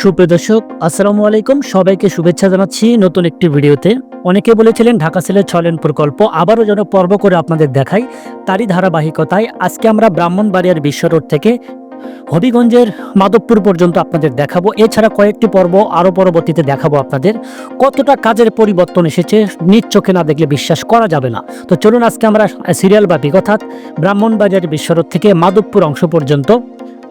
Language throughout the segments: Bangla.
সুপ্রিয় দর্শক, আসসালামু আলাইকুম। সবাইকে শুভেচ্ছা জানাচ্ছি নতুন একটি ভিডিওতে। অনেকে বলেছিলেন ঢাকা সেলের ছলেন প্রকল্প। আবারও যেন পর্ব করে আপনাদের দেখাই তারই ধারাবাহিকতায়। আজকে আমরা ব্রাহ্মণবাড়িয়ার বিশ্ব রোড থেকে হবিগঞ্জের মাধবপুর পর্যন্ত আপনাদের দেখাবো। এছাড়া কয়েকটি পর্ব আরও পরবর্তীতে দেখাবো আপনাদের। কতটা কাজের পরিবর্তন এসেছে নিজ চোখে না দেখলে বিশ্বাস করা যাবে না। তো চলুন আজকে আমরা সিরিয়াল বাপিক অর্থাৎ ব্রাহ্মণবাড়িয়ার বিশ্ব রোড থেকে মাধবপুর অংশ পর্যন্ত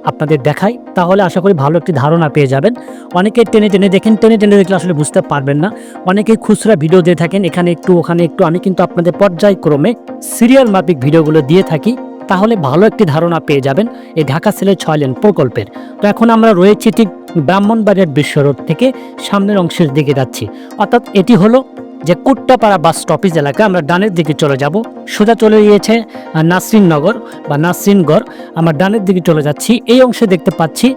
আপনাদের দেখাই, তাহলে আশা করি ভালো একটি ধারণা পেয়ে যাবেন। অনেকে টেনে টেনে দেখেন, টেনে টেনে দেখলে আসলে বুঝতে পারবেন না। অনেকে খুচরা ভিডিও দিয়ে থাকেন, এখানে একটু, ওখানে একটু, আমি কিন্তু আপনাদের পর্যায়ক্রমে সিরিয়াল মাফিক ভিডিওগুলো দিয়ে থাকি, তাহলে ভালো একটি ধারণা পেয়ে যাবেন এই ঢাকা সেলের ছয় লেন প্রকল্পের। তো এখন আমরা রয়েছি ঠিক ব্রাহ্মণবাড়িয়ার বিশ্ব রোড থেকে সামনের অংশের দিকে যাচ্ছি। অর্থাৎ এটি হলো যে কুট্টাপাড়া বাস স্টপেজ এলাকা আমরা ডানের দিকে চলে যাব। সোজা চলে গিয়েছে আহ, নাসরিননগর বা নাসরিনগড়। আমরা ডানের দিকে চলে যাচ্ছি। এই অংশে দেখতে পাচ্ছি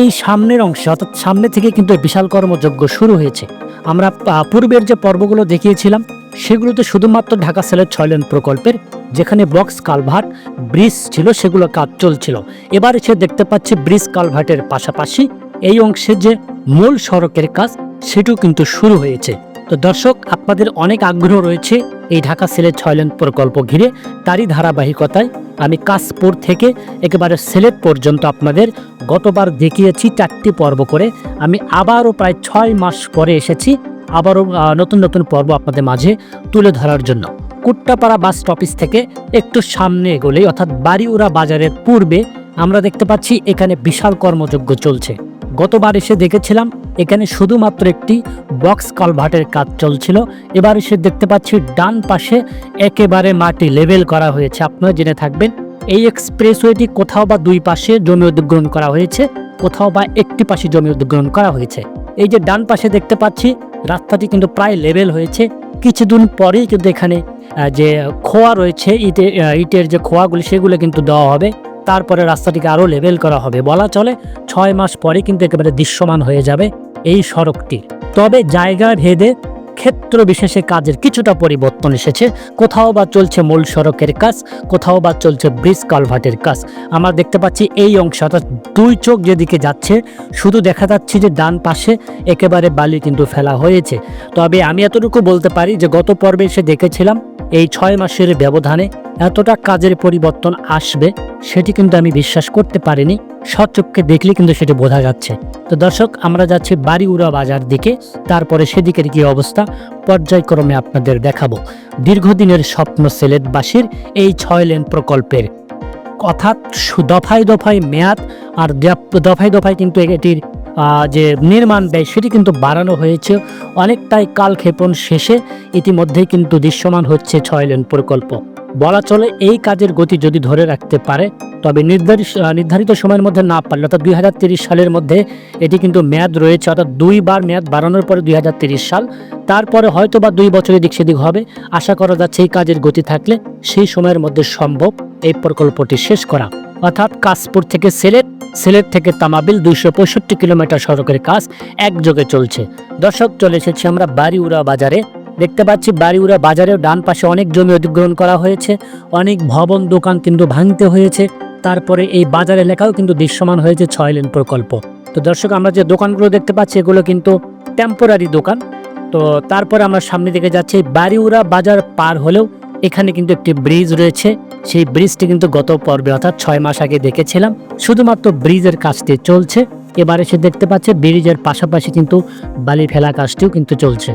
এই সামনের অংশে অর্থাৎ সামনে থেকে কিন্তু বিশাল কর্মযজ্ঞ শুরু হয়েছে। আমরা পূর্বের যে পর্বগুলো দেখিয়েছিলাম সেগুলোতে শুধুমাত্র ঢাকা সেলের ছয় লেন প্রকল্পের যেখানে বক্স কালভার্ট ব্রিজ ছিল সেগুলো কাজ চলছিল। এবার এসে দেখতে পাচ্ছি ব্রিজ কালভার্টের পাশাপাশি এই অংশে যে মূল সড়কের কাজ সেটিও কিন্তু শুরু হয়েছে। তো দর্শক, আপনাদের অনেক আগ্রহ রয়েছে এই ঢাকা সিলেট ছয় লেন প্রকল্প ঘিরে তারই ধারাবাহিকতায়। আমি কাশপুর থেকে একেবারে সিলেট পর্যন্ত আপনাদের গতবার দেখিয়েছি চারটি পর্ব করে। আমি আবারও প্রায় ছয় মাস পরে এসেছি, আবারও নতুন নতুন পর্ব আপনাদের মাঝে তুলে ধরার জন্য। কুট্টাপাড়া বাস স্টপেজ থেকে একটু সামনে এগোলেই, অর্থাৎ বাড়িউড়া বাজারের পূর্বে, আমরা দেখতে পাচ্ছি এখানে বিশাল কর্মযজ্ঞ চলছে। গতবার এসে দেখেছিলাম, এখানে শুধুমাত্র একটি বক্স কালভার্টের কাজ চলছিল। এবার এসে দেখতে পাচ্ছি ডান পাশে একেবারে মাটি লেভেল করা হয়েছে। আপনারা জেনে থাকবেন, এই এক্সপ্রেসওয়েটি কোথাও বা দুই পাশে জমি অধিগ্রহণ করা হয়েছে, কোথাও বা একটি পাশে জমি অধিগ্রহণ করা হয়েছে। এই যে ডান পাশে দেখতে পাচ্ছি, রাস্তাটি কিন্তু প্রায় লেভেল হয়েছে। কিছুদিন পরেই কিন্তু এখানে যে খোয়া রয়েছে ইটে ইটের যে খোয়াগুলি, সেগুলো কিন্তু দেওয়া হবে। তারপরে রাস্তাটিকে আরও লেভেল করা হবে। বলা চলে, ছয় মাস পরে কিন্তু একেবারে দৃশ্যমান হয়ে যাবে এই সড়কটি। তবে জায়গা ভেদে ক্ষেত্র বিশেষে কাজের কিছুটা পরিবর্তন এসেছে। কোথাও বা চলছে মূল সড়কের কাজ, কোথাও বা চলছে ব্রিজ কালভার্টের কাজ। আমরা দেখতে পাচ্ছি এই অংশ, অর্থাৎ দুই চোখ যেদিকে যাচ্ছে, শুধু দেখা যাচ্ছে যে ডান পাশে একেবারে বালি কিন্তু ফেলা হয়েছে। তবে আমি এতটুকু বলতে পারি যে গত পর্বে এসে দেখেছিলাম এই ছয় মাসের ব্যবধানে এতটা কাজের পরিবর্তন আসবে, সেটি কিন্তু আমি বিশ্বাস করতে পারিনি। সচক্ষে দেখলে কিন্তু সেটি বোঝা যাচ্ছে। তো দর্শক, আমরা যাচ্ছি বাড়িউড়া বাজার দিকে। তারপরে সেদিকের কি অবস্থা, পর্যায়ক্রমে আপনাদের দেখাবো। দীর্ঘদিনের স্বপ্ন সিলেটবাসীর এই ছয় লেন প্রকল্পের। অর্থাৎ দফায় দফায় মেয়াদ আর দফায় দফায় কিন্তু এটির যে নির্মাণ ব্যয়, সেটি কিন্তু বাড়ানো হয়েছে। অনেকটাই কালক্ষেপণ শেষে ইতিমধ্যেই কিন্তু দৃশ্যমান হচ্ছে ছয় লেন প্রকল্প। বলা চলে এই কাজের গতি যদি ধরে রাখতে পারে, তবে নির্ধারিত নির্ধারিত সময়ের মধ্যে না পারলে, অর্থাৎ দুই সালের মধ্যে এটি কিন্তু মেয়াদ রয়েছে, অর্থাৎ দুইবার মেয়াদ বাড়ানোর পরে দুই সাল। তারপরে হয়তো বা দুই বছরের দিক সেদিক হবে। আশা করা যাচ্ছে এই কাজের গতি থাকলে সেই সময়ের মধ্যে সম্ভব এই প্রকল্পটি শেষ করা। অর্থাৎ কাশপুর থেকে সিলেট সিলেট থেকে তামাবিল দুইশো পঁয়ষট্টি কিলোমিটার সড়কের কাজ একযোগে চলছে। দর্শক, চলে এসেছি আমরা বাড়িউড়া বাজারে। দেখতে পাচ্ছি বাড়িউড়া বাজারেও ডান পাশে অনেক জমি অধিগ্রহণ করা হয়েছে। অনেক ভবন, দোকান কিন্তু ভাঙতে হয়েছে। তারপরে এই বাজার এলাকাও কিন্তু দৃশ্যমান হয়েছে ছয় লেন প্রকল্প। তো দর্শক, আমরা যে দোকানগুলো দেখতে পাচ্ছি, এগুলো কিন্তু টেম্পোরারি দোকান। তো তারপরে আমরা সামনে দিকে যাচ্ছি। বাড়িউড়া বাজার পার হলেও এখানে কিন্তু একটি ব্রিজ রয়েছে। সেই ব্রিজটি কিন্তু গত পর্বে অর্থাৎ ছয় মাস আগে দেখেছিলাম। শুধুমাত্র ব্রিজের কাজটি চলছে। এবারে সে দেখতে পাচ্ছে ব্রিজের পাশাপাশি কিন্তু বালি ফেলা কাজটিও কিন্তু চলছে।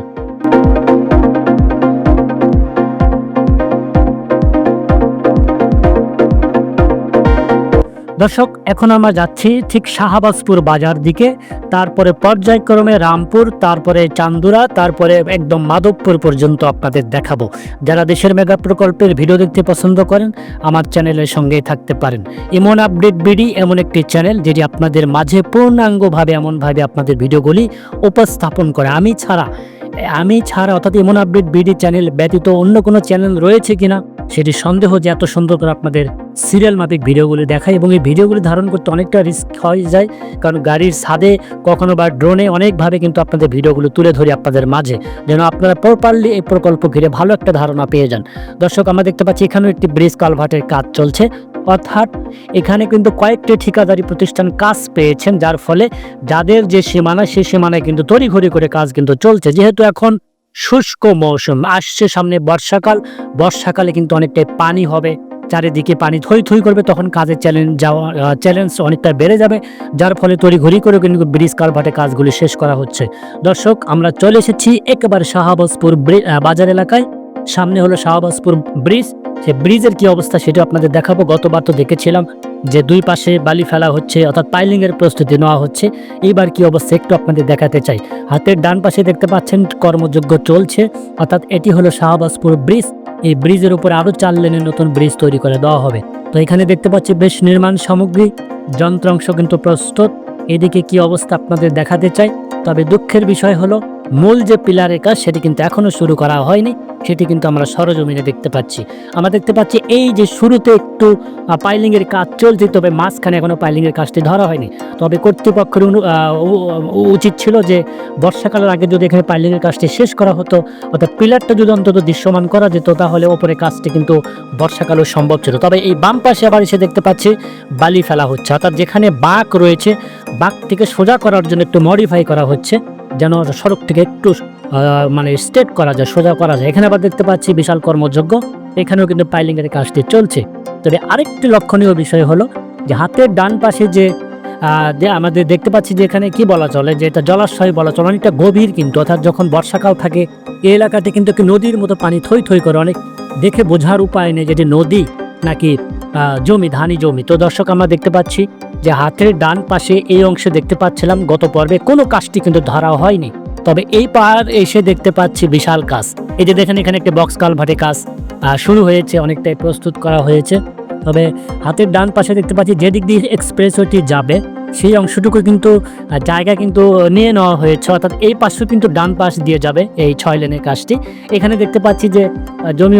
দর্শক, এখন আমরা যাচ্ছি ঠিক শাহবাজপুর বাজার দিকে। তারপরে পর্যায়ক্রমে রামপুর, তারপরে চান্দুরা, তারপরে একদম মাধবপুর পর্যন্ত আপনাদের দেখাবো। যারা দেশের মেগা প্রকল্পের ভিডিও দেখতে পছন্দ করেন, আমার চ্যানেলের সঙ্গেই থাকতে পারেন। এমন আপডেট বিডি এমন একটি চ্যানেল, যেটি আপনাদের মাঝে পূর্ণাঙ্গভাবে, এমনভাবে আপনাদের ভিডিওগুলি উপস্থাপন করে। আমি ছাড়া আমি ছাড়া অর্থাৎ এমন আপডেট বিডি চ্যানেল ব্যতীত অন্য কোনো চ্যানেল রয়েছে কিনা, সেটি সন্দেহ যে এত সুন্দর করে আপনাদের সিরিয়াল মাফিক ভিডিওগুলি দেখায় এবং এই ভিডিওগুলি ধারণ করতে অনেকটা রিস্ক হয়ে যায়। কারণ গাড়ির ছাদে কখনো বা ড্রোনে অনেকভাবে কিন্তু আপনাদের ভিডিওগুলো তুলে ধরি আপনাদের মাঝে। যেন আপনারা প্রপারলি এই প্রকল্প ঘিরে ভালো একটা ধারণা পেয়ে যান। দর্শক, আমরা দেখতে পাচ্ছি এখানেও একটি ব্রিজ কালভার্টের কাজ চলছে। অর্থাৎ এখানে কিন্তু কয়েকটি ঠিকাদারি প্রতিষ্ঠান কাজ পেয়েছেন, যার ফলে যাদের যে সীমানা, সেই সীমানায় কিন্তু তড়িঘড়ি করে কাজ কিন্তু চলছে। যেহেতু এখন শুষ্ক মৌসুম, আসছে সামনে বর্ষাকাল। বর্ষাকালে কিন্তু অনেকটাই পানি হবে। চারিদিকে পানি থই থই করবে, তখন কাজের চ্যালেঞ্জ যাওয়া চ্যালেঞ্জ অনেকটা বেড়ে যাবে, যার ফলে তড়িঘড়ি করে কিন্তু ব্রিজ কালভার্টে কাজগুলি শেষ করা হচ্ছে। দর্শক, আমরা চলে এসেছি একেবারে শাহবাজপুর বাজার এলাকায়। সামনে হলো শাহবাজপুর ব্রিজ। সে ব্রিজের কি অবস্থা সেটা আপনাদের দেখাবো। গতবার তো দেখেছিলাম যে দুই পাশে বালি ফেলা হচ্ছে, অর্থাৎ পাইলিংয়ের প্রস্তুতি নেওয়া হচ্ছে। এইবার কি অবস্থা একটু আপনাদের দেখাতে চাই। হাতের ডান পাশে দেখতে পাচ্ছেন কর্মযোগ্য চলছে, অর্থাৎ এটি হলো শাহবাজপুর ব্রিজ। এই ব্রিজের উপর আরও চার লেনের নতুন ব্রিজ তৈরি করে দেওয়া হবে। তো এখানে দেখতে পাচ্ছি বেশ নির্মাণ সামগ্রী, যন্ত্রাংশ কিন্তু প্রস্তুত। এদিকে কি অবস্থা আপনাদের দেখাতে চাই, তবে দুঃখের বিষয় হলো, মূল যে পিলারের কাজ সেটি কিন্তু এখনও শুরু করা হয়নি। সেটি কিন্তু আমরা সরজমিনে দেখতে পাচ্ছি। আমরা দেখতে পাচ্ছি এই যে শুরুতে একটু পাইলিং এর কাজ চলছে, তবে মাঝখানে এখনও পাইলিং এর কাজটি ধরা হয়নি। তবে কর্তৃপক্ষের উচিত ছিল যে বর্ষাকালের আগে যদি এখানে পাইলিং এর কাজটি শেষ করা হতো, অর্থাৎ পিলারটা যদি অন্তত দৃশ্যমান করা যেত, তাহলে ওপরে কাজটি কিন্তু বর্ষাকালেও সম্ভব ছিল। তবে এই বাম পাশে আবার এসে দেখতে পাচ্ছি বালি ফেলা হচ্ছে। অর্থাৎ যেখানে বাঁক রয়েছে, বাঁকটিকে সোজা করার জন্য একটু মডিফাই করা হচ্ছে, যেন সড়কটিকে একটু মানে স্ট্রেট করা যায়, সোজা করা যায়। এখানে আবার দেখতে পাচ্ছি বিশাল কর্মযোগ্য এখানেও কিন্তু পাইলিং এর কাজটি চলছে। তবে আরেকটি লক্ষণীয় বিষয় হলো যে হাতের ডান পাশে যে যে আমাদের দেখতে পাচ্ছি যে এখানে কি বলা চলে, যে এটা জলাশয় বলা চলে, অনেকটা গভীর কিন্তু, অর্থাৎ যখন বর্ষাকাল থাকে, এই এলাকাতে কিন্তু নদীর মতো পানি থই থই করে। অনেক দেখে বোঝার উপায় নেই যে এটি নদী নাকি জমি, ধানি জমি। তো দর্শক, আমরা দেখতে পাচ্ছি যে হাতের ডান পাশে এই অংশে দেখতে পাচ্ছিলাম, গত পর্বে কোনো কাজটি কিন্তু ধরা হয়নি। তবে এই পাহাড় এসে দেখতে পাচ্ছি বিশাল কাজ। এই যে দেখেন, এখানে একটি বক্স কালভার্টে কাজ শুরু হয়েছে, অনেকটাই প্রস্তুত করা হয়েছে। তবে হাতের ডান পাশে দেখতে পাচ্ছি, যেদিক দিয়ে এক্সপ্রেসওয়েটি যাবে, সেই অংশটুকু কিন্তু জায়গা কিন্তু নিয়ে নেওয়া হয়েছে। অর্থাৎ এই পাশও কিন্তু ডান পাশ দিয়ে যাবে এই ছয় লেনের কাজটি। এখানে দেখতে পাচ্ছি যে জমি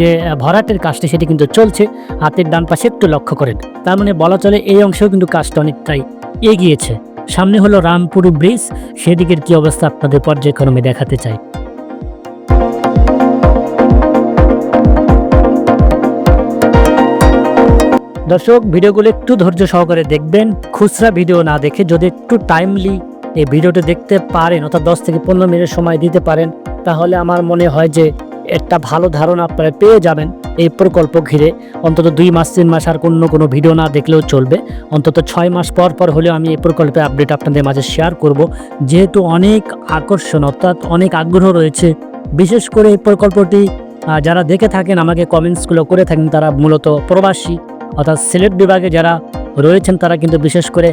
যে ভরাটের কাজটি, সেটি কিন্তু চলছে। হাতের ডান পাশে একটু লক্ষ্য করেন। তার মানে বলা চলে এই অংশেও কিন্তু কাজটা অনেকটাই এগিয়েছে। সামনে হলো রামপুর ব্রিজ, সেদিকের কি অবস্থা আপনাদের পর্যায়ক্রমে দেখাতে চাই। দর্শক, ভিডিওগুলো একটু ধৈর্য সহকারে দেখবেন। খুচরা ভিডিও না দেখে যদি একটু টাইমলি এই ভিডিওটা দেখতে পারেন, অর্থাৎ দশ থেকে পনেরো মিনিট সময় দিতে পারেন, তাহলে আমার মনে হয় যে একটা ভালো ধারণা আপনারা পেয়ে যাবেন। এই প্রকল্প ঘিরে অন্তত দুই মাস, তিন মাস আর অন্য কোনো ভিডিও না দেখলেও চলবে। অন্তত ছয় মাস পর পর হলেও আমি এই প্রকল্পে আপডেট আপনাদের মাঝে শেয়ার করব। যেহেতু অনেক আকর্ষণ, অর্থাৎ অনেক আগ্রহ রয়েছে, বিশেষ করে এই প্রকল্পটি যারা দেখে থাকেন, আমাকে কমেন্টসগুলো করে থাকেন, তারা মূলত প্রবাসী, অর্থাৎ সিলেট বিভাগে যারা রয়েছেন, তারা কিন্তু বিশেষ করে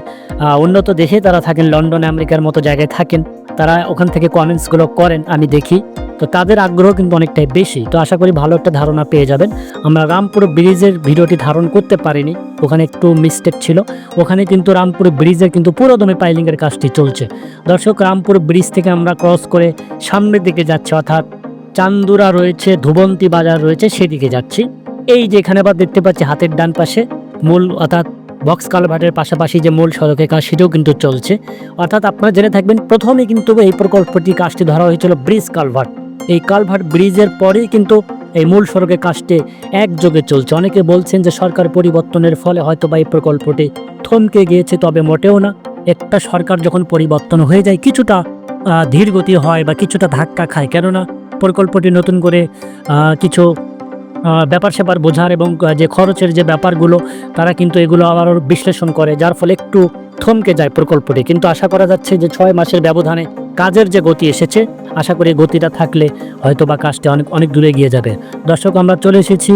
উন্নত দেশে তারা থাকেন, লন্ডন, আমেরিকার মতো জায়গায় থাকেন। তারা ওখান থেকে কমেন্টসগুলো করেন, আমি দেখি। তো তাদের আগ্রহ কিন্তু অনেকটাই বেশি। তো আশা করি ভালো একটা ধারণা পেয়ে যাবেন। আমরা রামপুর ব্রিজের ভিডিওটি ধারণ করতে পারিনি। ওখানে একটু মিস্টেক ছিল। ওখানে কিন্তু রামপুর ব্রিজের কিন্তু পুরোদমে পাইলিংয়ের কাজটি চলছে। দর্শক, রামপুর ব্রিজ থেকে আমরা ক্রস করে সামনের দিকে যাচ্ছি, অর্থাৎ চান্দুরা রয়েছে, ধুবন্তী বাজার রয়েছে, সেদিকে যাচ্ছি। এই যে এখানে আবার দেখতে পাচ্ছি, হাতের ডান পাশে মূল, অর্থাৎ বক্স কালভার্টের পাশাপাশি যে মূল সড়কের কাজ সেটাও কিন্তু চলছে। অর্থাৎ আপনারা জেনে থাকবেন প্রথমে কিন্তু এই প্রকল্পটি কাজটি ধরা হয়েছিল ব্রিজ কালভার্ট। এই কালভার্ট ব্রিজের পরেই কিন্তু এই মূল সড়কের কাজটি একযোগে চলছে। অনেকে বলছেন যে সরকার পরিবর্তনের ফলে হয়তো বা এই প্রকল্পটি থমকে গিয়েছে তবে মোটেও না। একটা সরকার যখন পরিবর্তন হয়ে যায় কিছুটা আহ, ধীর গতি হয় বা কিছুটা ধাক্কা খায়। কেননা প্রকল্পটি নতুন করে কিছু ব্যাপার স্যাপার বোঝার এবং যে খরচের যে ব্যাপারগুলো, তারা কিন্তু এগুলো আবার বিশ্লেষণ করে, যার ফলে একটু থমকে যায় প্রকল্পটি। কিন্তু আশা করা যাচ্ছে যে ছয় মাসের ব্যবধানে কাজের যে গতি এসেছে, আশা করি গতিটা থাকলে হয়তো বা কাজটি অনেক অনেক দূরে গিয়ে যাবে। দর্শক, আমরা চলে এসেছি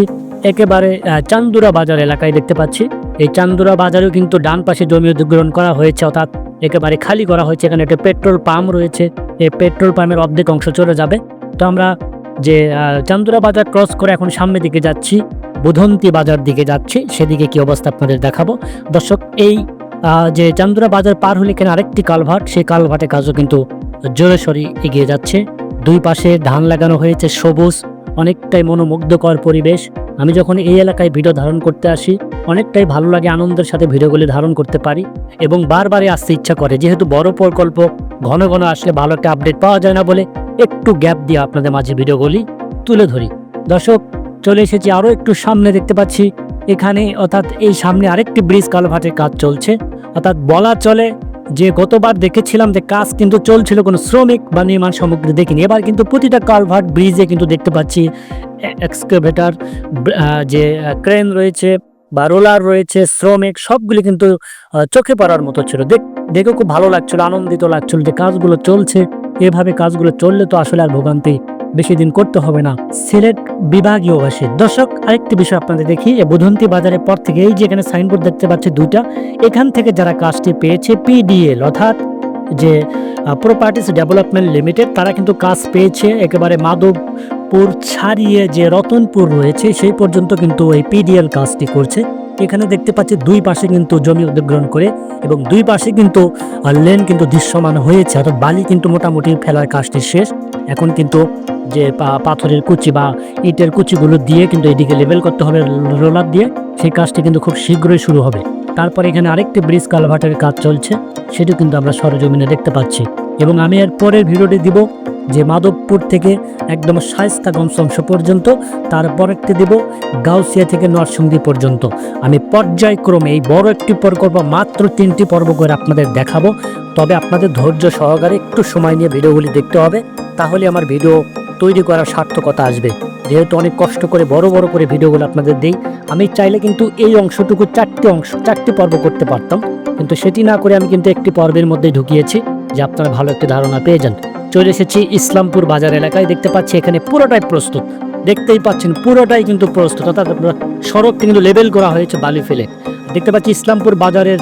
একেবারে চান্দুরা বাজার এলাকায় দেখতে পাচ্ছি। এই চান্দুরা বাজারেও কিন্তু ডান পাশে জমি অধিগ্রহণ করা হয়েছে, অর্থাৎ একেবারে খালি করা হয়েছে। এখানে একটা পেট্রোল পাম্প রয়েছে। এই পেট্রোল পাম্পের অর্ধেক অংশ চলে যাবে। তো আমরা যে চান্দুরা বাজার ক্রস করে এখন সামনের দিকে যাচ্ছি, বুধন্তি বাজার দিকে যাচ্ছি, সেদিকে কি অবস্থা আপনাদের দেখাবো। দর্শক, এই যে চান্দুরা বাজার পার হলে কেন আরেকটি কালভার্ট সেই কালভার্টের কাজও কিন্তু জোরে সরি এগিয়ে যাচ্ছে। দুই পাশে ধান লাগানো হয়েছে, সবুজ, অনেকটাই মনোমুগ্ধকর পরিবেশ। আমি যখন এই এলাকায় ভিডিও ধারণ করতে আসি, অনেকটাই ভালো লাগে আনন্দের সাথে ভিডিওগুলি ধারণ করতে পারি এবং বারবারই আসতে ইচ্ছা করে। যেহেতু বড় প্রকল্প, ঘন ঘন আসলে ভালো একটা আপডেট পাওয়া যায় না বলে একটু গ্যাপ দিয়ে আপনাদের মাঝে ভিডিওগুলি তুলে ধরি। দর্শক, চলে এসেছি আরও একটু সামনে দেখতে পাচ্ছি। এখানে অর্থাৎ এই সামনে আরেকটি ব্রিজ কালভার্টের কাজ চলছে। অর্থাৎ বলা চলে যে, গতবার দেখেছিলাম যে, কাজ কিন্তু চলছিল কোনো শ্রমিক বা নির্মাণ সামগ্রী দেখিনি। এবার কিন্তু প্রতিটা কালভার্ট ব্রিজে কিন্তু দেখতে পাচ্ছি এক্সকেভেটার যে ক্রেন রয়েছে বা রোলার রয়েছে, শ্রমিক সবগুলি কিন্তু চোখে পড়ার মতো ছিল। দেখ দেখে খুব ভালো লাগছিল, আনন্দিত লাগছিল যে, কাজগুলো চলছে। এভাবে কাজগুলো চললে তো আসলে আর ভোগান্তি বেশি দিন করতে হবে না। সিলেট বিভাগীয় বাসী দর্শক, আরেকটি বিষয় আপনাদের দেখি বুধন্তি বাজারের পর থেকে এই যে এখানে সাইনবোর্ড দেখতে পাচ্ছি দুইটা, এখান থেকে যারা কাজটি পেয়েছে পিডিএল অর্থাৎ যে প্রপার্টিস ডেভেলপমেন্ট লিমিটেড তারা কিন্তু কাজ পেয়েছে একেবারে মাধবপুর ছাড়িয়ে যে রতনপুর রয়েছে, সেই পর্যন্ত কিন্তু এই পিডিএল কাজটি করছে। এখানে দেখতে পাচ্ছি দুই পাশে কিন্তু জমি অধিগ্রহণ করে এবং দুই পাশে কিন্তু লেন কিন্তু দৃশ্যমান হয়েছে। অর্থাৎ বালি কিন্তু মোটামুটি ফেলার কাজটি শেষ। এখন কিন্তু যে পাথরের কুচি বা ইটের কুচিগুলো দিয়ে কিন্তু এদিকে লেভেল করতে হবে রোলার দিয়ে। সেই কাজটি কিন্তু খুব শীঘ্রই শুরু হবে। তারপর এখানে আরেকটি ব্রিজ কালভার্টের কাজ চলছে। সেটি কিন্তু আমরা সরজমিনে দেখতে পাচ্ছি। এবং আমি এর পরের ভিডিওটি দিব যে মাধবপুর থেকে একদম শায়স্তাগঞ্জ অংশ পর্যন্ত, তারপর একটি দিব গাউসিয়া থেকে নরসিংদী পর্যন্ত। আমি পর্যায়ক্রমে এই বড় একটি প্রকল্প মাত্র তিনটি পর্ব করে আপনাদের দেখাবো। তবে আপনাদের ধৈর্য সহকারে একটু সময় নিয়ে ভিডিওগুলি দেখতে হবে, তাহলে আমার ভিডিও তৈরি করার সার্থকতা আসবে। যেহেতু অনেক কষ্ট করে বড় বড় করে ভিডিওগুলো আপনাদের দেই, আমি চাইলে কিন্তু এই অংশটুকু চারটি অংশ, চারটি পর্ব করতে পারতাম। কিন্তু সেটি না করে আমি কিন্তু একটি পর্বের মধ্যে ঢুকিয়েছি, যে আপনারা ভালো একটি ধারণা পেয়ে যান। চলে এসেছি ইসলামপুর বাজার এলাকায়। দেখতে পাচ্ছি এখানে পুরোটাই প্রস্তুত। দেখতেই পাচ্ছেন পুরোটাই কিন্তু প্রস্তুত। অর্থাৎ সড়কটি কিন্তু লেবেল করা হয়েছে বালি ফেলে। দেখতে পাচ্ছি ইসলামপুর বাজারের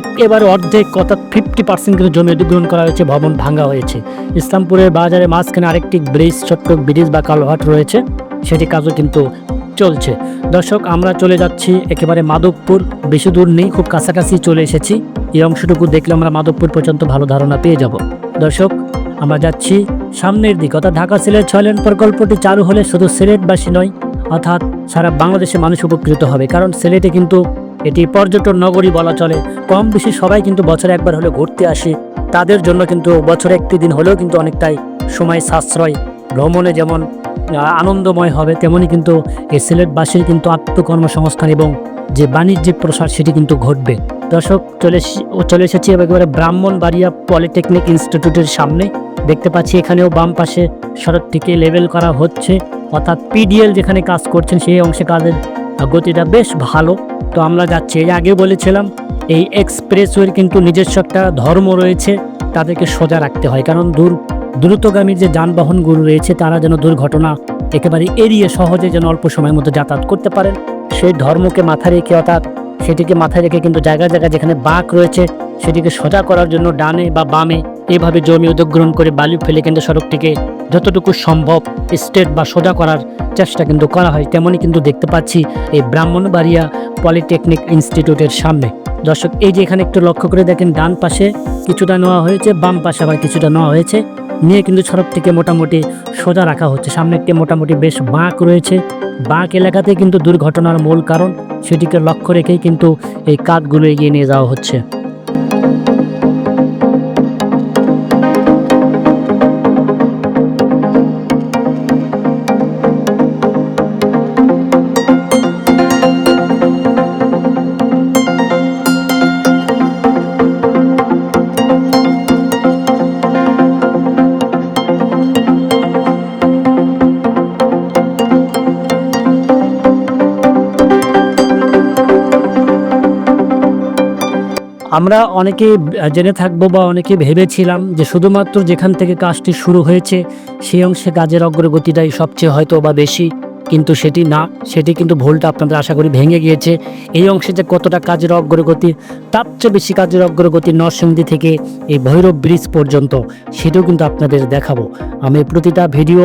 একেবারে অর্ধেক অর্থাৎ ফিফটি পার্সেন্ট কিন্তু জমি অধিগ্রহণ করা হয়েছে, ভবন ভাঙা হয়েছে। ইসলামপুরের বাজারে মাঝখানে আরেকটি ব্রিজ, ছোট্ট ব্রিজ বা কালভার্ট রয়েছে। সেটি কাজও কিন্তু চলছে। দর্শক, আমরা চলে যাচ্ছি একেবারে মাধবপুর। বেশি দূর নেই, খুব কাছাকাছি চলে এসেছি। এই অংশটুকু দেখলে আমরা মাধবপুর পর্যন্ত ভালো ধারণা পেয়ে যাব। দর্শক আমরা যাচ্ছি। সামনের দিক, অর্থাৎ ঢাকা সিলেট ছয় লেন প্রকল্পটি চালু হলে শুধু সিলেটবাসী নয়, অর্থাৎ সারা বাংলাদেশের মানুষ উপকৃত হবে। কারণ সিলেটে কিন্তু এটি পর্যটন নগরী বলা চলে। কম বেশি সবাই কিন্তু বছরে একবার হলে ঘুরতে আসে। তাদের জন্য কিন্তু বছরে একটি দিন হলেও কিন্তু অনেকটাই সময় সাশ্রয়। ভ্রমণে যেমন আনন্দময় হবে, তেমনি কিন্তু এই সিলেটবাসীর কিন্তু আত্মকর্মসংস্থান এবং যে বাণিজ্যিক প্রসার, সেটি কিন্তু ঘটবে। দর্শক, চলে চলে এসেছি একেবারে ব্রাহ্মণবাড়িয়া পলিটেকনিক ইনস্টিটিউটের সামনে। দেখতে পাচ্ছি এখানেও বাম পাশে সড়কটিকে লেভেল করা হচ্ছে। অর্থাৎ পিডিএল যেখানে কাজ করছেন, সেই অংশে কাজের গতিটা বেশ ভালো। তো আমরা যাচ্ছি, এই আগে বলেছিলাম, এই এক্সপ্রেসওয়ের কিন্তু নিজস্ব একটা ধর্ম রয়েছে, তাদেরকে সোজা রাখতে হয়। কারণ দূর, দ্রুতগামী যে যানবাহনগুলো রয়েছে, তারা যেন দুর্ঘটনা একেবারে এড়িয়ে সহজে যেন অল্প সময়ের মধ্যে যাতায়াত করতে পারেন। সেই ধর্মকে মাথায় রেখে, অর্থাৎ সেটিকে মাথায় রেখে কিন্তু জায়গায় জায়গায় যেখানে বাঁক রয়েছে, সেটিকে সোজা করার জন্য ডানে বা বামে এভাবে জমি অধিগ্রহণ করে বালু ফেলে কিন্তু সড়কটিকে যতটুকু সম্ভব স্টেট বা সোজা করার চেষ্টা কিন্তু করা হয়। তেমনই কিন্তু দেখতে পাচ্ছি এই ব্রাহ্মণবাড়িয়া পলিটেকনিক ইনস্টিটিউটের সামনে। দর্শক, এই যে এখানে একটু লক্ষ্য করে দেখেন, ডান পাশে কিছুটা নেওয়া হয়েছে, বাম পাশে আবার কিছুটা নেওয়া হয়েছে। নিয়ে কিন্তু থেকে মোটামুটি সোজা রাখা হচ্ছে। সামনে একটি মোটামুটি বেশ বাঁক রয়েছে। বাঁক এলাকাতে কিন্তু দুর্ঘটনার মূল কারণ, সেটিকে লক্ষ্য রেখেই কিন্তু এই কাজগুলো এগিয়ে নিয়ে যাওয়া হচ্ছে। আমরা অনেকে জেনে থাকব বা অনেকে ভেবেছিলাম যে শুধুমাত্র যেখান থেকে কাজটি শুরু হয়েছে, সেই অংশে কাজের অগ্রগতিটাই সবচেয়ে হয়তো বা বেশি। কিন্তু সেটি না, সেটি কিন্তু ভুলটা আপনাদের আশা করি ভেঙে গিয়েছে। এই অংশে যে কতটা কাজের অগ্রগতি, তার চেয়ে বেশি কাজের অগ্রগতি নরসিংদী থেকে এই ভৈরব ব্রিজ পর্যন্ত, সেটাও কিন্তু আপনাদের দেখাবো। আমি প্রতিটা ভিডিও,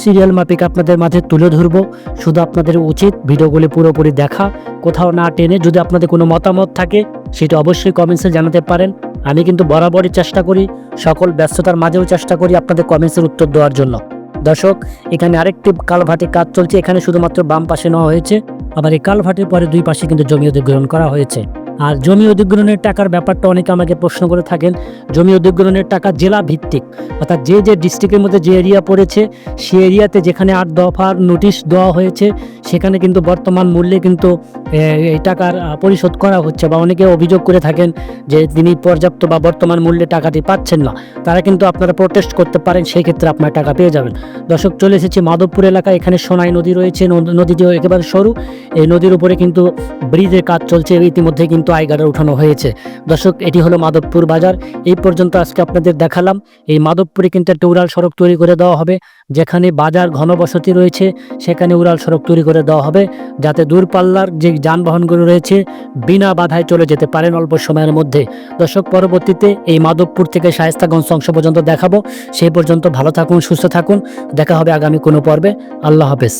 সিরিয়াল মাফিক আপনাদের মাঝে তুলে ধরবো। শুধু আপনাদের উচিত ভিডিওগুলি পুরোপুরি দেখা, কোথাও না টেনে যদি আপনাদের কোনো মতামত থাকে, সেটা অবশ্যই কমেন্টসে জানাতে পারেন। আমি কিন্তু বরাবরই চেষ্টা করি, সকল ব্যস্ততার মাঝেও চেষ্টা করি আপনাদের কমেন্টসের উত্তর দেওয়ার জন্য। দর্শক, এখানে আরেকটি কালভাটি কাজ চলছে। এখানে শুধুমাত্র বাম পাশে নেওয়া হয়েছে। আবার এই কালভাটির পরে দুই পাশে কিন্তু জমি গ্রহণ করা হয়েছে। আর জমি অধিগ্রহণের টাকার ব্যাপারটা অনেকে আমাকে প্রশ্ন করে থাকেন, জমি অধিগ্রহণের টাকা জেলা ভিত্তিক অর্থাৎ যে যে ডিস্ট্রিক্টের মধ্যে যে এরিয়া পড়েছে, সে এরিয়াতে যেখানে আট দফার নোটিশ দেওয়া হয়েছে, সেখানে কিন্তু বর্তমান মূল্যে কিন্তু এই টাকার পরিশোধ করা হচ্ছে বা অনেকে অভিযোগ করে থাকেন যে তিনি পর্যাপ্ত বা বর্তমান মূল্যে টাকাটি পাচ্ছেন না। তারা কিন্তু আপনারা প্রোটেস্ট করতে পারেন, সেই ক্ষেত্রে আপনার টাকা পেয়ে যাবেন। দর্শক, চলে এসেছি মাধবপুর এলাকায়, এখানে সোনাই নদী রয়েছে, নদ- নদীটিও একেবারে সরু। এই নদীর উপরে কিন্তু ব্রিজের কাজ চলছে, ইতিমধ্যে কিন্তু আইগাডার উঠানো হয়েছে। দর্শক, এটি হলো মাধবপুর বাজার। এই পর্যন্ত আজকে আপনাদের দেখালাম। এই মাধবপুরে কিন্তু একটা উড়াল সড়ক তৈরি করে দেওয়া হবে, যেখানে বাজার ঘনবসতি রয়েছে, সেখানে উড়াল সড়ক তৈরি করে দেওয়া হবে, যাতে দূরপাল্লার যে যানবাহনগুলো রয়েছে, বিনা বাধায় চলে যেতে পারেন অল্প সময়ের মধ্যে। দর্শক, পরবর্তীতে এই মাধবপুর থেকে শায়েস্তাগঞ্জ অংশ পর্যন্ত দেখাবো। সেই পর্যন্ত ভালো থাকুন, সুস্থ থাকুন। দেখা হবে আগামী কোনো পর্বে। আল্লাহ হাফেজ।